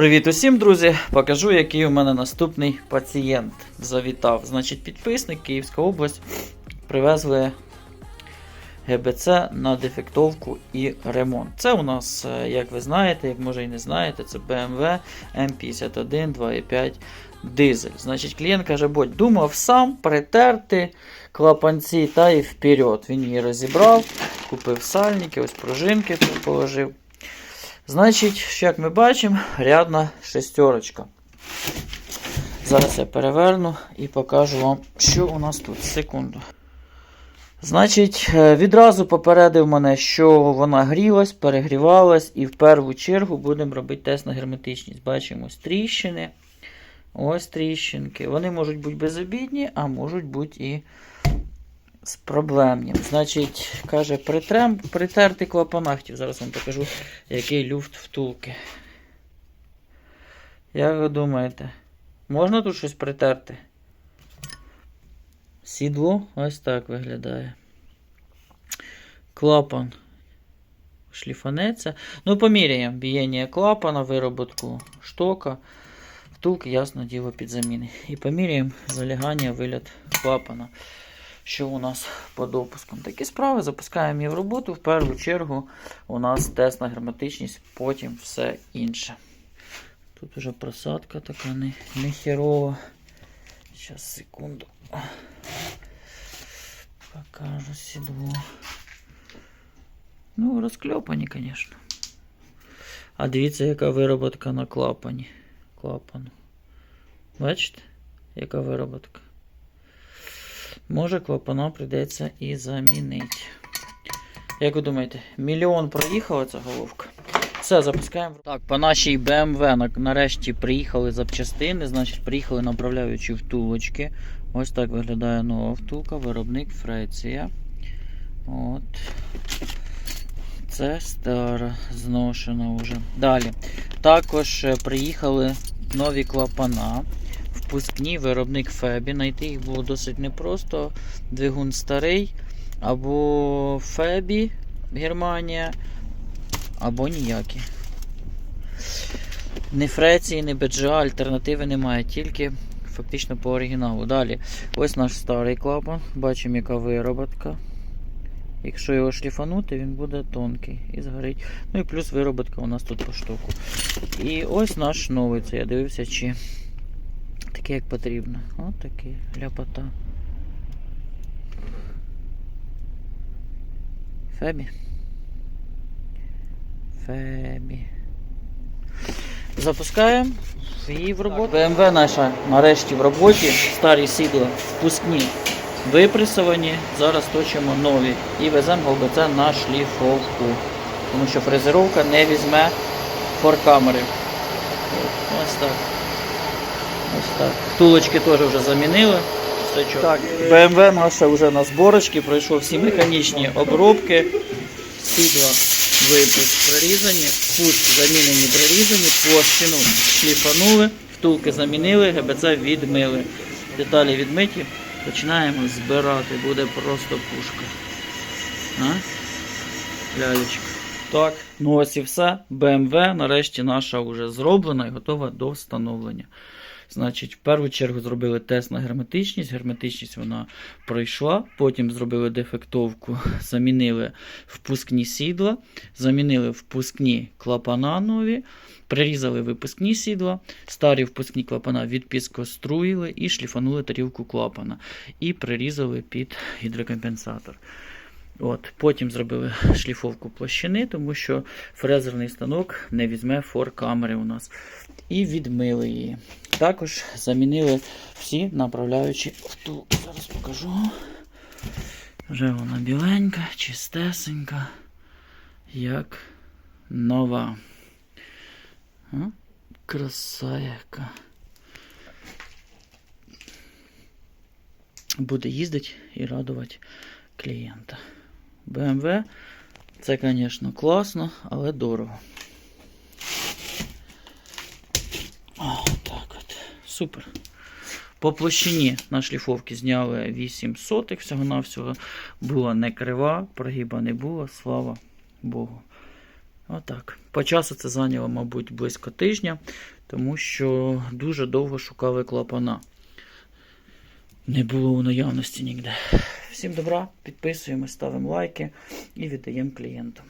Привіт усім, друзі! Покажу, який у мене наступний пацієнт завітав. Значить, підписник Київська область привезли ГБЦ на дефектовку і ремонт. Це у нас, е, як ви знаєте, як може і не знаєте, це BMW M51 2.5 дизель. Значить, клієнт каже, будь думав сам притерти клапанці та і вперед. Він її розібрав, купив сальники, ось пружинки тут положив. Значить, як ми бачимо, рядна шестерочка. Зараз я переверну і покажу вам, що у нас тут. Секунду. Значить, е, відразу попередив мене, що вона грілась, перегрівалась, і в першу чергу будемо робити тест на герметичність. Бачимо ось тріщини. Ось тріщинки. Вони можуть бути безобідні, а можуть бути і з проблемним. Значить, каже, притрем, притерти клапана. Хотів зараз вам покажу, який люфт втулки. Як ви думаєте, можна тут щось притерти? Сідло ось так виглядає. Клапан шліфанеться. Ну, поміряємо бієння клапана, вироботку штока. Втулки, ясно діло, під заміни. І поміряємо залягання, вигляд клапана. Що у нас по допускам? Такі справи. Запускаємо її в роботу. В першу чергу у нас тест на герметичність, потім все інше. Тут уже просадка така не, не херова. Зараз, секунду. Покажу сідло. Ну, розкльопані, звісно. А дивіться, яка вироботка на клапані. Клапану. Бачите, яка вироботка? Може, клапана прийдеться і замінити. Як ви думаєте, мільйон проїхала ця головка? Все, запускаємо. Так, по нашій BMW нарешті приїхали запчастини, значить, приїхали направляючі втулочки. Ось так виглядає нова втулка, виробник Фреція. От. Це стара, зношена вже. Далі. Також е, приїхали нові клапана. Впускні виробник Фебі. Найти їх було досить непросто. Двигун старий. Або Фебі Германія, або ніякі. Ні Фреції, ні BGA, альтернативи немає, тільки фактично по оригіналу. Далі, ось наш старий клапан. Бачимо, яка вироботка. Якщо його шліфанути, він буде тонкий і згорить. Ну і плюс вироботка у нас тут по штуку. І ось наш новий. Це я дивився, чи такий, як потрібно. От такий ляпота. Фебі. Фебі. Запускаємо її в роботу. БМВ наша нарешті в роботі. Старі сідла впускні випресовані. Зараз точимо нові і веземо ГЛБЦ на шліфовку. Тому що фрезеровка не візьме форкамери. Ось так. Ось так. Втулочки теж вже замінили. Чітко. Так, BMW наша вже на зборочці, пройшов всі механічні обробки. Сідла випуск прорізані, пуск замінені прорізані, площину шліфанули, втулки замінили, ГБЦ відмили. Деталі відмиті. Починаємо збирати, буде просто пушка. А? Лялечка. Так, ну ось і все. BMW нарешті наша вже зроблена і готова до встановлення. Значить, в першу чергу зробили тест на герметичність. Герметичність вона пройшла. Потім зробили дефектовку, замінили впускні сідла, замінили впускні клапана нові, прирізали випускні сідла, старі впускні клапана відпіскоструїли і шліфанули тарілку клапана. І прирізали під гідрокомпенсатор. От, Потім зробили шліфовку площини, тому що фрезерний станок не візьме фор камери у нас. І відмили її. Також замінили всі направляючі втулки. Зараз покажу. Вже вона біленька, чистесенька, як нова. Краса яка. Буде їздити і радувати клієнта. BMW це, звісно, класно, але дорого. О, так от. Супер. По площині на шліфовці зняли 8 сотих, всього-навсього була не крива, прогиба не було, слава Богу. Отак. По часу це зайняло, мабуть, близько тижня, тому що дуже довго шукали клапана. Не було у наявності ніде. Всім добра, підписуємо, ставимо лайки і віддаємо клієнту.